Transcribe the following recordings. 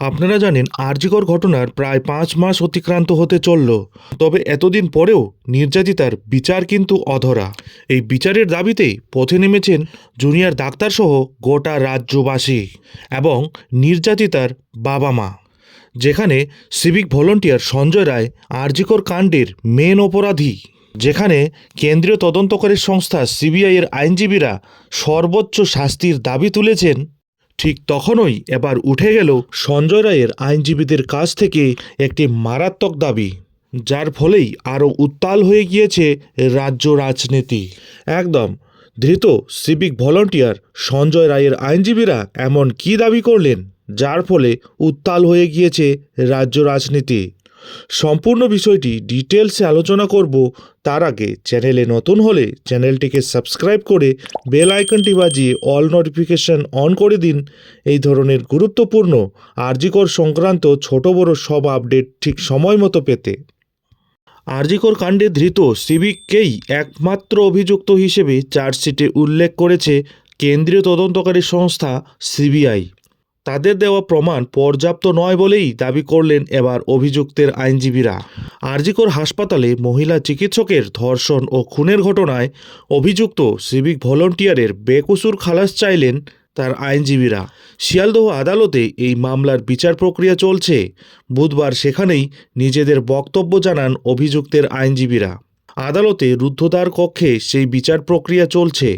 আপনারা জানেন আরজিকর ঘটনার প্রায় পাঁচ মাস অতিক্রান্ত হতে চলল। তবে এতদিন পরেও নির্যাতিতার বিচার কিন্তু অধরা। এই বিচারের দাবিতেই পথে নেমেছেন জুনিয়র ডাক্তারসহ গোটা রাজ্যবাসী এবং নির্যাতিতার বাবা মা। যেখানে সিভিক ভলন্টিয়ার সঞ্জয় রায় আরজিকর কাণ্ডের মেন অপরাধী। যেখানে কেন্দ্রীয় তদন্তকারী সংস্থা সিবিআইয়ের আইনজীবীরা সর্বোচ্চ শাস্তির দাবি তুলেছেন ঠিক তখনই এবার উঠে গেল সঞ্জয় রায়ের আইনজীবীদের কাছ থেকে একটি মারাত্মক দাবি, যার ফলেই আরও উত্তাল হয়ে গিয়েছে রাজ্য রাজনীতি। একদম, ধৃত সিভিক ভলন্টিয়ার সঞ্জয় রায়ের আইনজীবীরা এমন কি দাবি করলেন, যার ফলে উত্তাল হয়ে গিয়েছে রাজ্য রাজনীতি? সম্পূর্ণ বিষয়টি ডিটেলসে আলোচনা করব। তার আগে চ্যানেলে নতুন হলে চ্যানেলটিকে সাবস্ক্রাইব করে বেল আইকনটি বাজিয়ে অল নোটিফিকেশন অন করে দিন। এই ধরনের গুরুত্বপূর্ণ, আরজিকর সংক্রান্ত ছোট বড় সব আপডেট ঠিক সময় মতো পেতে আরজিকর কাণ্ডে ধৃত সিভিককেই একমাত্র অভিযুক্ত হিসেবে চার্জশিটে উল্লেখ করেছে কেন্দ্রীয় তদন্তকারী সংস্থা সিবিআই। তাদের দেওয়া প্রমাণ পর্যাপ্ত নয় বলেই দাবি করলেন এবার অভিযুক্তের আইনজীবীরা। আরজিকর হাসপাতালে মহিলা চিকিৎসকের ধর্ষণ ও খুনের ঘটনায় অভিযুক্ত সিভিক ভলন্টিয়ারের বেকসুর খালাস চাইলেন তার আইনজীবীরা। শিয়ালদহ আদালতে এই মামলার বিচার প্রক্রিয়া চলছে। বুধবার সেখানেই নিজেদের বক্তব্য জানান অভিযুক্তের আইনজীবীরা। আদালতে রুদ্ধদ্বার কক্ষে সেই বিচার প্রক্রিয়া চলছে।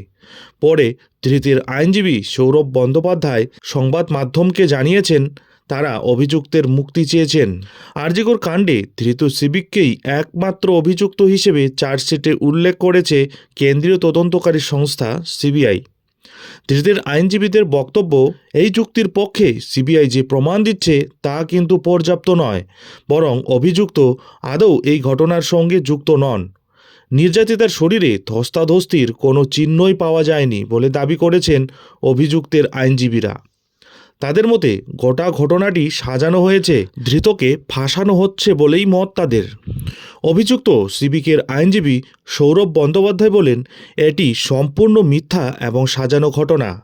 পরে ধৃতের আইনজীবী সৌরভ বন্দ্যোপাধ্যায় সংবাদ মাধ্যমকে জানিয়েছেন, তারা অভিযুক্তের মুক্তি চেয়েছেন। আরজিকর কাণ্ডে ধৃত সিভিককেই একমাত্র অভিযুক্ত হিসেবে চার্জশিটে উল্লেখ করেছে কেন্দ্রীয় তদন্তকারী সংস্থা সিবিআই। ধৃতের আইনজীবীদের বক্তব্য, এই চুক্তির পক্ষে সিবিআই যে প্রমাণ দিচ্ছে তা কিন্তু পর্যাপ্ত নয়, বরং অভিযুক্ত আদৌ এই ঘটনার সঙ্গে যুক্ত নন। নির্যাতিতার শরীরে ধস্তাধস্তির কোনো চিহ্নই পাওয়া যায়নি বলে দাবি করেছেন অভিযুক্তের আইনজীবীরা। তাদের মতে গোটা ঘটনাটি সাজানো হয়েছে, ধৃতকে ফাঁসানো হচ্ছে বলেই মত তাদের। অভিযুক্ত সিভিকের আইনজীবী সৌরভ বন্দ্যোপাধ্যায় বলেন, এটি সম্পূর্ণ মিথ্যা এবং সাজানো ঘটনা।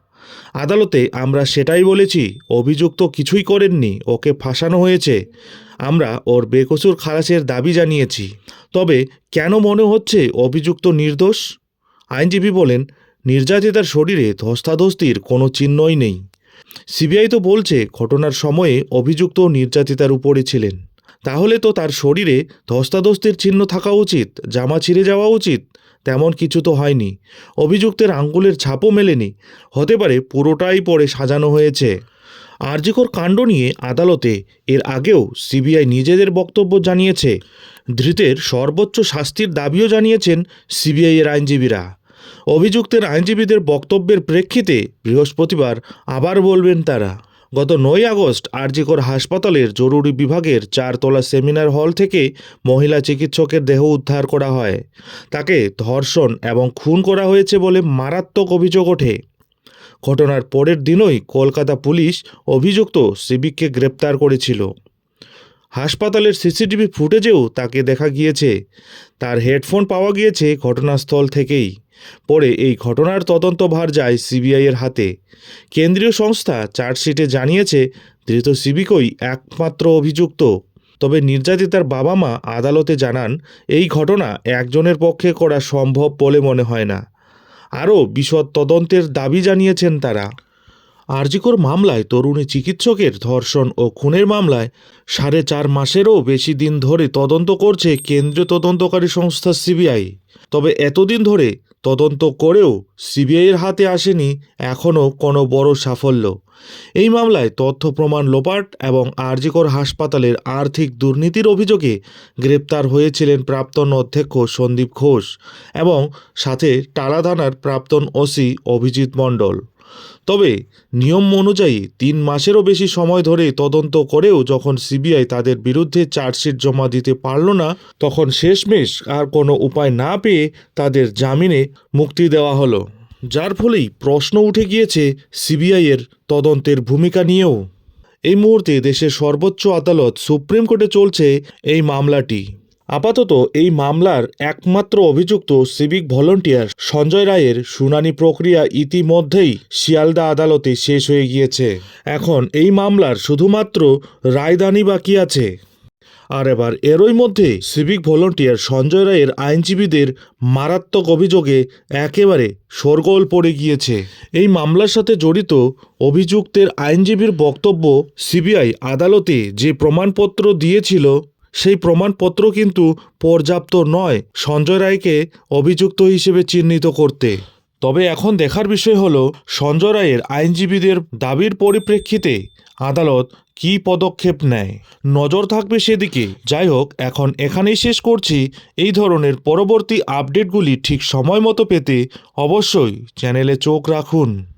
আদালতে আমরা সেটাই বলেছি, অভিযুক্ত কিছুই করেননি, ওকে ফাঁসানো হয়েছে। আমরা ওর বেকসুর খালাসের দাবি জানিয়েছি। তবে কেন মনে হচ্ছে অভিযুক্ত নির্দোষ? আইনজীবী বলেন, নির্যাতিতার শরীরে ধস্তাধস্তির কোনো চিহ্নই নেই। সিবিআই তো বলছে, ঘটনার সময়ে অভিযুক্ত নির্যাতিতার উপরে ছিলেন। তাহলে তো তার শরীরে ধস্তাধস্তির চিহ্ন থাকা উচিত, জামা ছিঁড়ে যাওয়া উচিত? তেমন কিছু তো হয়নি। অভিযুক্তের আঙ্গুলের ছাপও মেলেনি। হতে পারে পুরোটাই পরে সাজানো হয়েছে। আরজিকর কাণ্ড নিয়ে আদালতে এর আগেও সিবিআই নিজেদের বক্তব্য জানিয়েছে। ধৃতের সর্বোচ্চ শাস্তির দাবিও জানিয়েছেন সিবিআইয়ের আইনজীবীরা। অভিযুক্তের আইনজীবীদের বক্তব্যের প্রেক্ষিতে বৃহস্পতিবার আবার বলবেন তারা, গত নয় আগস্ট আরজিকর হাসপাতালের জরুরি বিভাগের চারতলা সেমিনার হল থেকে মহিলা চিকিৎসকের দেহ উদ্ধার করা হয়। তাকে ধর্ষণ এবং খুন করা হয়েছে বলে মারাত্মক অভিযোগ ওঠে। ঘটনার পরের দিনই কলকাতা পুলিশ অভিযুক্ত সিভিককে গ্রেপ্তার করেছিল। হাসপাতালের সিসিটিভি ফুটেজেও তাকে দেখা গিয়েছে। তার হেডফোন পাওয়া গিয়েছে ঘটনাস্থল থেকেই। পরে এই ঘটনার তদন্তভার যায় সিবিআইয়ের হাতে। কেন্দ্রীয় সংস্থা চার্জশিটে জানিয়েছে, ধৃত সিভিকই একমাত্র অভিযুক্ত। তবে নির্যাতিতার বাবা মা আদালতে জানান, এই ঘটনা একজনের পক্ষে করা সম্ভব বলে মনে হয় না। আরও বিশদ তদন্তের দাবি জানিয়েছেন তারা। আরজিকর মামলায় তরুণী চিকিৎসকের ধর্ষণ ও খুনের মামলায় সাড়ে চার মাসেরও বেশি দিন ধরে তদন্ত করছে কেন্দ্রীয় তদন্তকারী সংস্থা সিবিআই। তবে এতদিন ধরে তদন্ত করেও সিবিআইয়ের হাতে আসেনি এখনও কোনো বড় সাফল্য। এই মামলায় তথ্য প্রমাণ লোপাট এবং আরজিকর হাসপাতালের আর্থিক দুর্নীতির অভিযোগে গ্রেপ্তার হয়েছিলেন প্রাক্তন অধ্যক্ষ সন্দীপ ঘোষ এবং সাথে টালা থানার প্রাক্তন ওসি অভিজিৎ মণ্ডল। তবে নিয়ম অনুযায়ী তিন মাসেরও বেশি সময় ধরে তদন্ত করেও যখন সিবিআই তাদের বিরুদ্ধে চার্জশিট জমা দিতে পারল না, তখন শেষমেশ আর কোনো উপায় না পেয়ে তাদের জামিনে মুক্তি দেওয়া হলো। যার ফলেই প্রশ্ন উঠে গিয়েছে সিবিআইয়ের তদন্তের ভূমিকা নিয়েও। এই মুহূর্তে দেশের সর্বোচ্চ আদালত সুপ্রিম কোর্টে চলছে এই মামলাটি। আপাতত এই মামলার একমাত্র অভিযুক্ত সিভিক ভলন্টিয়ার সঞ্জয় রায়ের শুনানি প্রক্রিয়া ইতিমধ্যেই শিয়ালদা আদালতে শেষ হয়ে গিয়েছে। এখন এই মামলার শুধুমাত্র রায়দানি বাকি আছে। আর এবার এরই মধ্যে সিভিক ভলন্টিয়ার সঞ্জয় রায়ের আইনজীবীদের মারাত্মক অভিযোগে একেবারে শোরগোল পড়ে গিয়েছে। এই মামলার সাথে জড়িত অভিযুক্তের আইনজীবীর বক্তব্য সিবিআই আদালতে যে প্রমাণপত্র দিয়েছিল সেই প্রমাণপত্র কিন্তু পর্যাপ্ত নয় সঞ্জয় রায়কে অভিযুক্ত হিসেবে চিহ্নিত করতে। তবে এখন দেখার বিষয় হল, সঞ্জয় রায়ের আইনজীবীদের দাবির পরিপ্রেক্ষিতে আদালত কী পদক্ষেপ নেয়। নজর থাকবে সেদিকে। যাই হোক, এখন এখানেই শেষ করছি। এই ধরনের পরবর্তী আপডেটগুলি ঠিক সময় মতো পেতে অবশ্যই চ্যানেলে চোখ রাখুন।